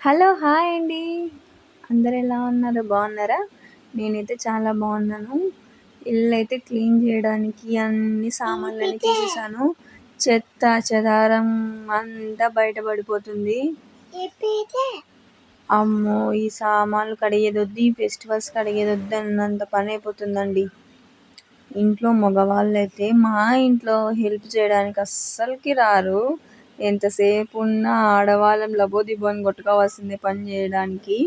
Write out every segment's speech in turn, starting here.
Hello hi అండి. అందరు ఎలా ఉన్నారు? బాగున్నారా? నేనైతే చాలా బాగున్నాను. ఇల్లు అయితే క్లీన్ చేయడానికి అన్ని సామాన్లన్నీ తీసేసాను. చెత్త చెదారం అంతా బయటపడిపోతుంది అమ్మో ఈ సామాన్లు కడిగేదొద్దు ఈ ఫెస్టివల్స్ కడిగేదొద్దు అన్నంత పని అయిపోతుందండి ఇంట్లో మగవాళ్ళు అయితే మా ఇంట్లో హెల్ప్ చేయడానికి అస్సలకి రారు. ఎంతసేపు ఉన్నా ఆడవాళ్ళం లబోదిబోని కొట్టుకోవాల్సిందే పని చేయడానికి.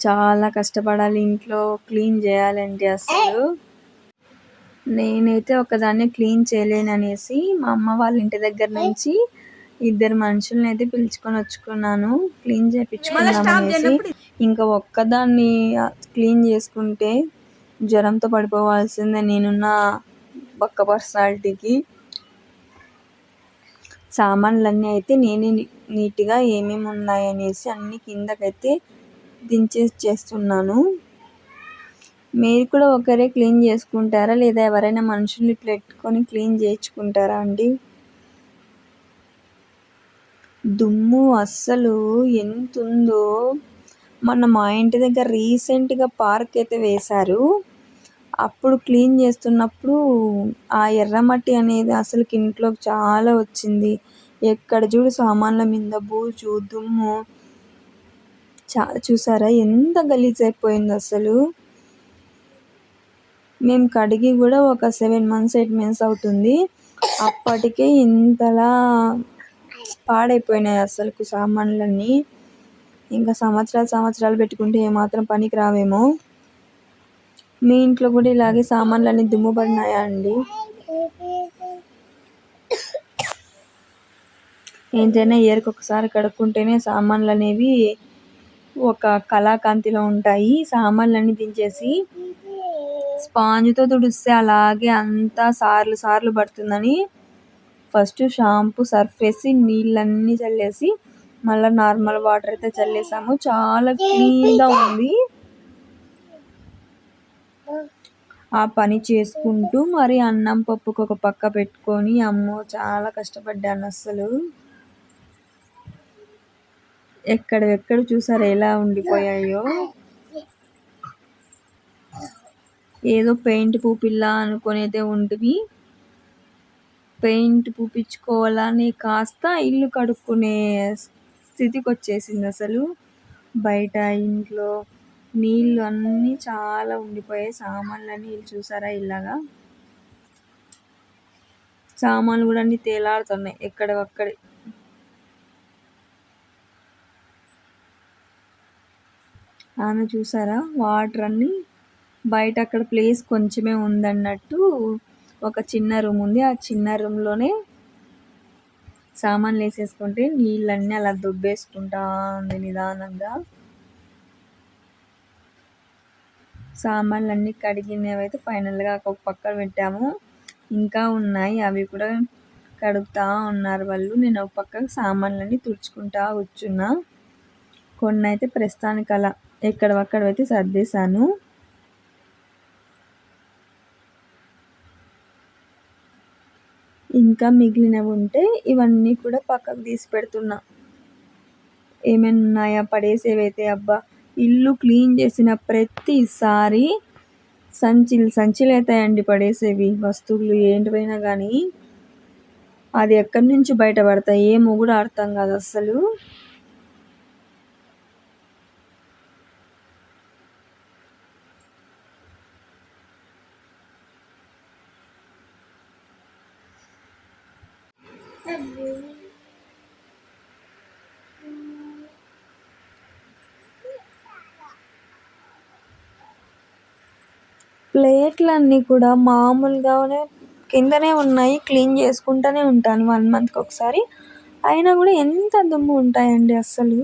చాలా కష్టపడాలి ఇంట్లో క్లీన్ చేయాలంటే అసలు నేనైతే ఒకదాన్ని క్లీన్ చేయలేననేసి మా అమ్మ వాళ్ళ ఇంటి దగ్గర నుంచి ఇద్దరు మనుషుల్ని అయితే పిలుచుకొని వచ్చుకున్నాను. క్లీన్ చేయించుకున్నాను ఇంకా ఒక్కదాన్ని క్లీన్ చేసుకుంటే జ్వరంతో పడిపోవాల్సిందే నేనున్న పక్క పర్సనాలిటీకి. సామాన్లన్నీ అయితే నేనే నీట్గా ఏమేమి ఉన్నాయనేసి అన్ని కిందకైతే దించేసి చేస్తున్నాను. మీరు కూడా ఒకరే క్లీన్ చేసుకుంటారా? లేదా ఎవరైనా మనుషుల్ని పెట్టుకొని క్లీన్ చేయించుకుంటారా అండి? దుమ్ము అస్సలు ఎంత ఉందో మొన్న మా ఇంటి దగ్గర రీసెంట్గా పార్క్ అయితే వేశారు. అప్పుడు క్లీన్ చేస్తున్నప్పుడు ఆ ఎర్రమట్టి అనేది అసలుకి ఇంట్లోకి చాలా వచ్చింది. ఎక్కడ చూడు సామాన్ల మీద బూజు దుమ్ము. చా చూసారా? ఎంత గలీజ్ అయిపోయింది అసలు. మేము కడిగి కూడా ఒక సెవెన్ మంత్స్ ఎయిట్ మంత్స్ అవుతుంది. అప్పటికే ఇంతలా పాడైపోయినాయి అసలు సామాన్లన్నీ. ఇంకా సంవత్సరాలు సంవత్సరాలు పెట్టుకుంటే ఏమాత్రం పనికి రావేమో. మీ ఇంట్లో కూడా ఇలాగే సామాన్లన్నీ దుమ్ము పడినాయా అండి ఏంటైనా ఇయర్కి ఒకసారి కడుక్కుంటేనే సామాన్లు అనేవి ఒక కళాకాంతిలో ఉంటాయి. సామాన్లన్నీ దించేసి స్పాంజ్తో తుడిస్తే అలాగే అంతా సార్లు సార్లు పడుతుందని ఫస్ట్ షాంపూ సర్ఫ్ వేసి నీళ్ళన్నీ చల్లేసి మళ్ళీ నార్మల్ వాటర్ అయితే చల్లేసాము. చాలా క్లీన్గా ఉంది. ఆ పని చేసుకుంటూ మరి అన్నం పప్పుకు ఒక పక్క పెట్టుకొని అమ్మో చాలా కష్టపడ్డాను అస్సలు. ఎక్కడెక్కడ చూసారు ఎలా ఉండిపోయాయో? ఏదో పెయింట్ పూపిల్లా అనుకునేదే ఉండివి పెయింట్ పూపించుకోవాలని కాస్త ఇల్లు కడుక్కునే స్థితికి వచ్చేసింది అసలు. బయట ఇంట్లో నీళ్ళు అన్నీ చాలా ఉండిపోయాయి. సామాన్లు అన్నీ చూసారా ఇలాగా? సామాన్లు కూడా అన్ని తేలాడుతున్నాయి. ఎక్కడవక్కడే. ఆమె చూసారా? వాటర్ అన్నీ బయట అక్కడ ప్లేస్ కొంచెమే ఉందన్నట్టు ఒక చిన్న రూమ్ ఉంది. ఆ చిన్న రూమ్లోనే సామాన్లు వేసేసుకుంటే నీళ్ళన్నీ అలా దుబ్బేసుకుంటా ఉంది నిదానంగా. సామాన్లు అన్నీ కడిగినవి అయితే ఫైనల్గా ఒక పక్కన పెట్టాము. ఇంకా ఉన్నాయి. అవి కూడా కడుగుతా ఉన్నారు వాళ్ళు. నేను ఒక పక్క సామాన్లన్నీ తుడుచుకుంటా కూర్చున్నా. కొన్ని అయితే ప్రస్తుతానికి అలా ఎక్కడవక్కడైతే సర్దేశాను. ఇంకా మిగిలినవి ఉంటే ఇవన్నీ కూడా పక్కకు తీసి పెడుతున్నా. ఏమైనా ఉన్నాయా? పడేసేవైతే అబ్బా. ఇల్లు క్లీన్ చేసిన ప్రతిసారి సంచిలు సంచిలు అవుతాయండి పడేసేవి. వస్తువులు ఏంటివైనా కానీ అది ఎక్కడి నుంచి బయటపడతాయి? ఏమో కూడా అర్థం కాదు అస్సలు. ప్లేట్లన్నీ కూడా మామూలుగానే కిందనే ఉన్నాయి క్లీన్ చేసుకుంటూనే ఉంటాను వన్ మంత్కి ఒకసారి. అయినా కూడా ఎంత దుమ్ము ఉంటాయండి అస్సలు.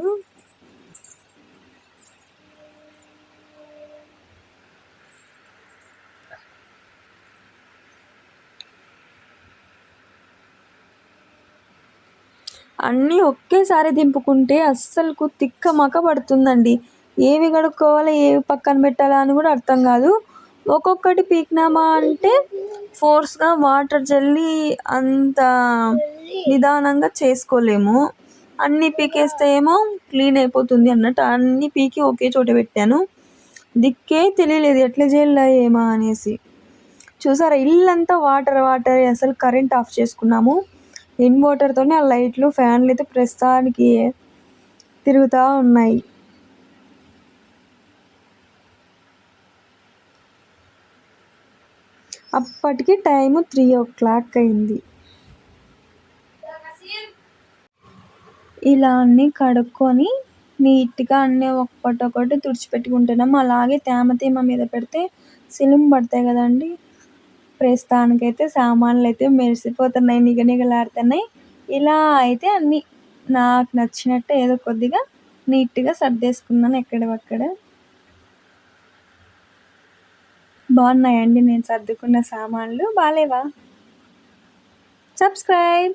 అన్నీ ఒకేసారి దింపుకుంటే అస్సలు తిక్క మక పడుతుందండి. ఏవి కడుక్కోవాలి ఏవి పక్కన పెట్టాలా అని కూడా అర్థం కాదు. ఒక్కొక్కటి పీకినామా అంటే ఫోర్స్గా వాటర్ జల్లి అంత నిదానంగా చేసుకోలేము. అన్నీ పీకేస్తే ఏమో క్లీన్ అయిపోతుంది అన్నట్టు అన్నీ పీకి ఒకే చోట పెట్టాను. దిక్కే తెలియలేదు ఎట్లా చేయాలా ఏమా అనేసి. చూసారా ఇల్లంతా వాటర్ వాటర్ అసలు కరెంట్ ఆఫ్ చేసుకున్నాము. ఇన్వర్టర్తోనే ఆ లైట్లు ఫ్యాన్లు అయితే ప్రస్తుతానికి తిరుగుతూ ఉన్నాయి. అప్పటికి టైము త్రీ ఓ క్లాక్ అయింది. ఇలా అన్నీ కడుక్కొని నీట్గా అన్నీ ఒక్కటొక్కటి తుడిచిపెట్టుకుంటున్నాం. అలాగే తేమ తేమ మీద పెడితే సిలుం పడతాయి కదండి. ప్రస్తుతానికైతే సామాన్లు అయితే మెరిసిపోతున్నాయి నిగనిగలాడుతున్నాయి. ఇలా అయితే అన్నీ. నాకు నచ్చినట్టు ఏదో కొద్దిగా నీట్గా సర్దేసుకున్నాను ఎక్కడ బాగున్నాయండి నేను సర్దుకున్న సామాన్లు. బాగాలేవా సబ్స్క్రైబ్